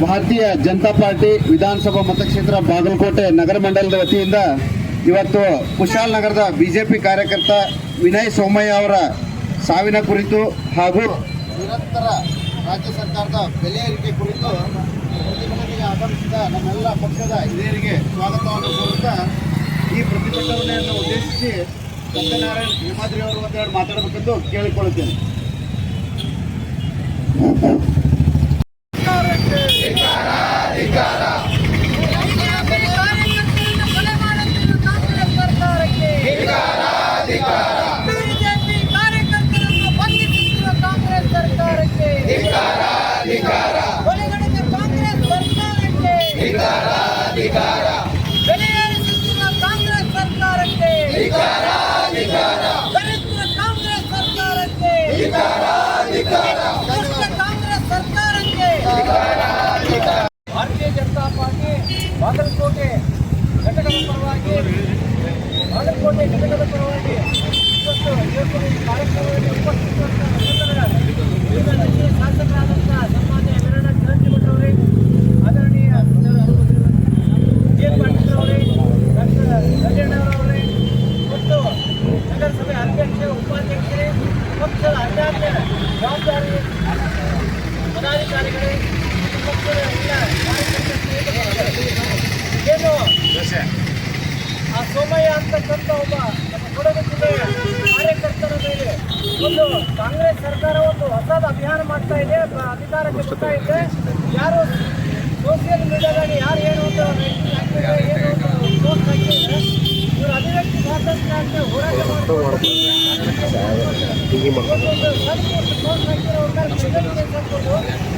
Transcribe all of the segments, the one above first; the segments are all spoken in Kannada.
ಭಾರತೀಯ ಜನತಾ ಪಾರ್ಟಿ ವಿಧಾನಸಭಾ ಮತಕ್ಷೇತ್ರ ಬಾಗಲಕೋಟೆ ನಗರ ಮಂಡಲದ ವತಿಯಿಂದ ಇವತ್ತು ಕುಶಾಲ್ ನಗರದ ಬಿಜೆಪಿ ಕಾರ್ಯಕರ್ತ ವಿನಯ್ ಸೋಮಯ್ಯ ಅವರ ಸಾವಿನ ಕುರಿತು ಹಾಗೂ ನಿರಂತರ ರಾಜ್ಯ ಸರ್ಕಾರದ ಬೆಲೆ ಏರಿಕೆ ಕುರಿತು ಪ್ರತಿಭಟನೆಗೆ ಆಗಮಿಸಿದ ನಮ್ಮೆಲ್ಲ ಪಕ್ಷದ ಹಿರಿಯರಿಗೆ ಸ್ವಾಗತವನ್ನು ಕೋರುತ್ತಾ ಈ ಪ್ರತಿಭಟನೆಯನ್ನು ಉದ್ದೇಶಿಸಿ ಸತ್ಯನಾರಾಯಣ ಹೇಮಾದ್ರಿ ಅವರು ಒಂದೆರಡು ಮಾತಾಡಬೇಕೆಂದು ಕೇಳಿಕೊಳ್ಳುತ್ತೇನೆ ಕೊಲೆ ಮಾಡುತ್ತಿರುವ ಕಾಂಗ್ರೆಸ್ ಸರ್ಕಾರಕ್ಕೆ ಬಿಜೆಪಿ ಕಾರ್ಯಕರ್ತರನ್ನು ಬಂಧಿಸುತ್ತಿರುವ ಕಾಂಗ್ರೆಸ್ ಸರ್ಕಾರಕ್ಕೆ ಕೊಲೆಗಡಿದ ಕಾಂಗ್ರೆಸ್ ಸರ್ಕಾರಕ್ಕೆ ಬೆಲೆ ಏರಿಸುತ್ತಿರುವ ಕಾಂಗ್ರೆಸ್ ಸರ್ಕಾರಕ್ಕೆ ದರಿದ್ರ ಕಾಂಗ್ರೆಸ್ ಸರ್ಕಾರಕ್ಕೆ ದುಷ್ಟ ಕಾಂಗ್ರೆಸ್ ಸರ್ಕಾರಕ್ಕೆ ಭಾರತೀಯ ಜನತಾ ಪಾರ್ಟಿ ಬಾಗಲಕೋಟೆ ಘಟಕದ ಪರವಾಗಿ, ಬಾಗಲಕೋಟೆ ಘಟಕದ ಪರವಾಗಿ ಇವತ್ತು ಇವತ್ತು ಈ ಕಾರ್ಯಕ್ರಮದಲ್ಲಿ ಉಪಸ್ಥಿತರಾದ ಶಾಸಕರಾದಂಥ ಸನ್ಮಾನ್ಯ ವೀರಣ್ಣ ಚಿರಂಜೀವರವರೇ ಆದರಣೀಯ ಜೆ ಪಾಟೀಲ್ ಅವರೇ, ಡಾಕ್ಟರ್ ರಾಜಣ್ಣವರವರೇ ಮತ್ತು ನಗರಸಭೆ ಅಧ್ಯಕ್ಷ, ಉಪಾಧ್ಯಕ್ಷರೇ, ಪಕ್ಷದ ಅನ್ಯಾನ್ಯ ಜವಾಬ್ದಾರಿ ಪದಾಧಿಕಾರಿಗಳೇ ಏನು ಆ ಸೋಮಯ್ಯ ಅಂತಕ್ಕಂಥ ಒಬ್ಬ ನಮ್ಮ ಕೊಡಗು ಕಾರ್ಯಕರ್ತರ ಮೇಲೆ ಒಂದು ಕಾಂಗ್ರೆಸ್ ಸರ್ಕಾರ ಒಂದು ಹೊಸದ ಅಭಿಯಾನ ಮಾಡ್ತಾ ಇದೆ ಅಧಿಕಾರಕ್ಕೆ ಬರ್ತಾ ಇದೆ ಯಾರು ಸೋಷಿಯಲ್ ಮೀಡಿಯಾದಾಗ ಯಾರು ಏನು ಹಾಕಿದ್ರೆ ಏನು post ಹಾಕಿದ್ರೆ ಇವರು ಅಭಿವ್ಯಕ್ತಿ ಸ್ವಾತಂತ್ರ್ಯ ಅಂತ ಹೋರಾಟ ಅವ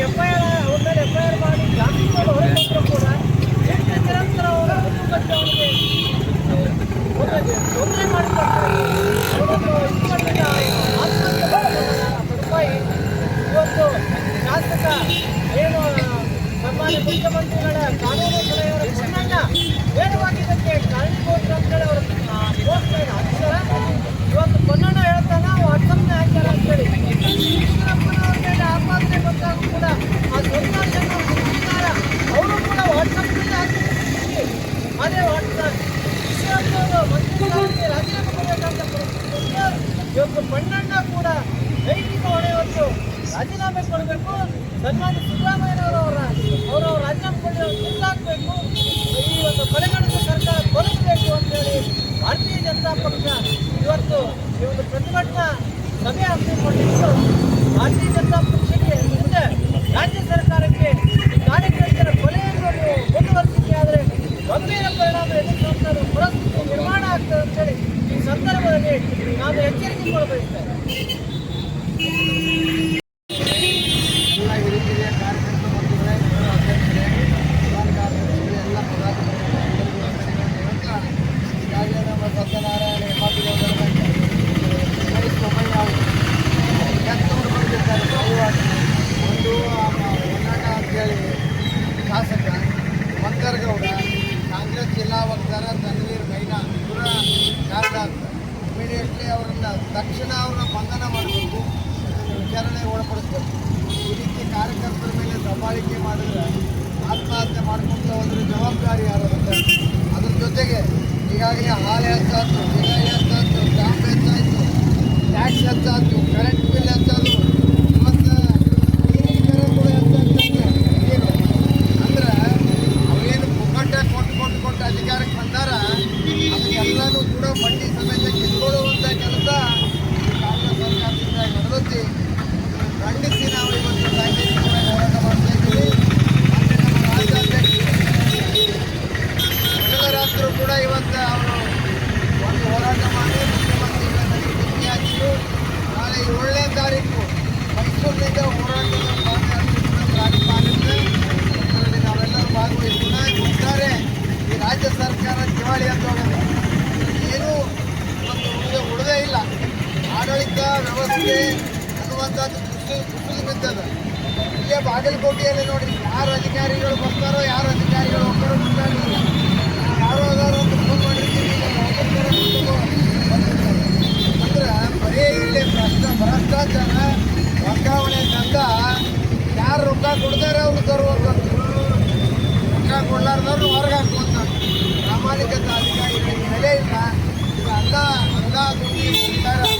ಎಫ್ ಐ ಅವ್ರ ಮೇಲೆ ಎಫ್ ಮಾಡಿ ಜಾಮೀನು ಮೇಲೆ ಹೊರಗೆ ಕೂಡ ಎಷ್ಟು ನಿರಂತರ ಅವರ ಕುಟುಂಬಕ್ಕೆ ಅವನಿಗೆ ಒಂದು ತೊಂದರೆ ಮಾಡಿಕೊಡ್ತಾರೆ ಇವತ್ತು ಶಾಸಕ, ಏನು ಸನ್ಮಾನ್ಯ ಮುಖ್ಯಮಂತ್ರಿಗಳ ಕಾನೂನು ಇವತ್ತು ಬಣ್ಣಣ್ಣ ಕೂಡ ಹೊಣೆ ಹೊತ್ತು ರಾಜೀನಾಮೆ ಕೊಡಬೇಕು. ಸನ್ಮಾನ್ಯ ಸಿದ್ದರಾಮಯ್ಯನವರವರ ಅವರ ರಾಜೀನಾಮೆ ಕೊಡಿ ಮುಂದಾಗಬೇಕು. ಈ ಒಂದು ಕಡೆಗಣಿತ ಸರ್ಕಾರ ತೊಲಗಬೇಕು ಅಂತೇಳಿ ಭಾರತೀಯ ಜನತಾ ಪಕ್ಷ ಇವತ್ತು ಈ ಒಂದು ಪ್ರತಿಭಟನಾ ಸಭೆ ಹಮ್ಮಿಕೊಂಡಿದ್ದು ಭಾರತೀಯ ಜನತಾ ವಕ್ತಾರ ತನ್ವೀರ್ ಮೈನಾ ಇವರ ಕಾರಣ ಇಮಿಡಿಯೇಟ್ಲಿ ಅವರನ್ನ ತಕ್ಷಣ ಅವರ ಬಂಧನ ಮಾಡಬೇಕು ವಿಚಾರಣೆ ಒಳಪಡಿಸ್ಬೇಕು. ಈ ರೀತಿ ಕಾರ್ಯಕರ್ತರ ಮೇಲೆ ದಬ್ಬಾಳಿಕೆ ಮಾಡಿದ್ರೆ ಆತ್ಮಹತ್ಯೆ ಮಾಡ್ಕೊಂತ ಹೋದ್ರೆ ಜವಾಬ್ದಾರಿ ಯಾರು ಅಂತ ಅದ್ರ ಜೊತೆಗೆ ಈಗಾಗಲೇ ಹಾಲು ಹೆಚ್ಚಾಯ್ತು ಬೆಲೆ ಹೆಚ್ಚಾಯ್ತು ಸ್ಟಾಂಪ್ ಹೆಚ್ಚಾಯ್ತು ಟ್ಯಾಕ್ಸ್ ಹೆಚ್ಚಾಯ್ತು ಬಂದಾರ ಅದಕ್ಕೆಲ್ಲನೂ ಕೂಡ ಮಂಡಿ ಸಮೇತ ಕಿತ್ಕೊಳ್ಳುವಂಥ ಕೆಲಸ ಕಾಂಗ್ರೆಸ್ ಸರ್ಕಾರದಿಂದ ನಡೆದೈತಿ. ಖಂಡಿಸಿ ನಾವು ಇವತ್ತು ಸಾಂಕೇತಿಕವಾಗಿ ಹೋರಾಟ ಮಾಡ್ತಾ ಇದ್ದೀವಿ. ಮೊದಲರಾದ್ರು ಕೂಡ ಇವತ್ತು ಅವರು ಒಂದು ಹೋರಾಟ ಮಾಡಿ ಮುಖ್ಯಮಂತ್ರಿಗಳ ಹಾಕಿದ್ರು. ನಾಳೆ ಏಳನೇ ತಾರೀಕು ಮೈಸೂರಿನಿಂದ ಹೋರಾಟದ ಅದರಲ್ಲಿ ನಾವೆಲ್ಲರೂ ಭಾಗವಹಿಸೋಣ ಈ ರಾಜ್ಯ ಸರ್ಕಾರ ದಿವಾಳಿ ಅಂತ ಏನೂ ಒಂದು ಉಳಿದ ಉಳಿದೇ ಇಲ್ಲ. ಆಡಳಿತ ವ್ಯವಸ್ಥೆ ಅನ್ನುವಂಥದ್ದು ಕುಸಿದು ಬಿದ್ದದ ಇಲ್ಲೇ ಬಾಗಲಕೋಟೆಯಲ್ಲಿ ನೋಡಿ ಯಾರು ಅಧಿಕಾರಿಗಳು ಬರ್ತಾರೋ, ಯಾರು ಅಧಿಕಾರಿಗಳು ಒಬ್ಬರು ಯಾರು ಅದಾರೋ ಅಂತ ಫೋನ್ ಮಾಡಿರ್ತೀವಿ ಅಂದ್ರೆ ಬರೀ ಇಲ್ಲಿ ಭ್ರಷ್ಟ ಭ್ರಷ್ಟಾಚಾರ, ವರ್ಗಾವಣೆ ತಂದ ಯಾರು ರೊಕ್ಕ ಕೊಡ್ತಾರೆ ಅವ್ರು ತರುವಂಥದ್ದು ಪಾಲಿಕೆ ಅಧಿಕಾರಿಗಳಿಗೆ ಬೆಲೆ ಇಲ್ಲ ಈಗ ಅಲ್ಲ ಅಲ್ಲ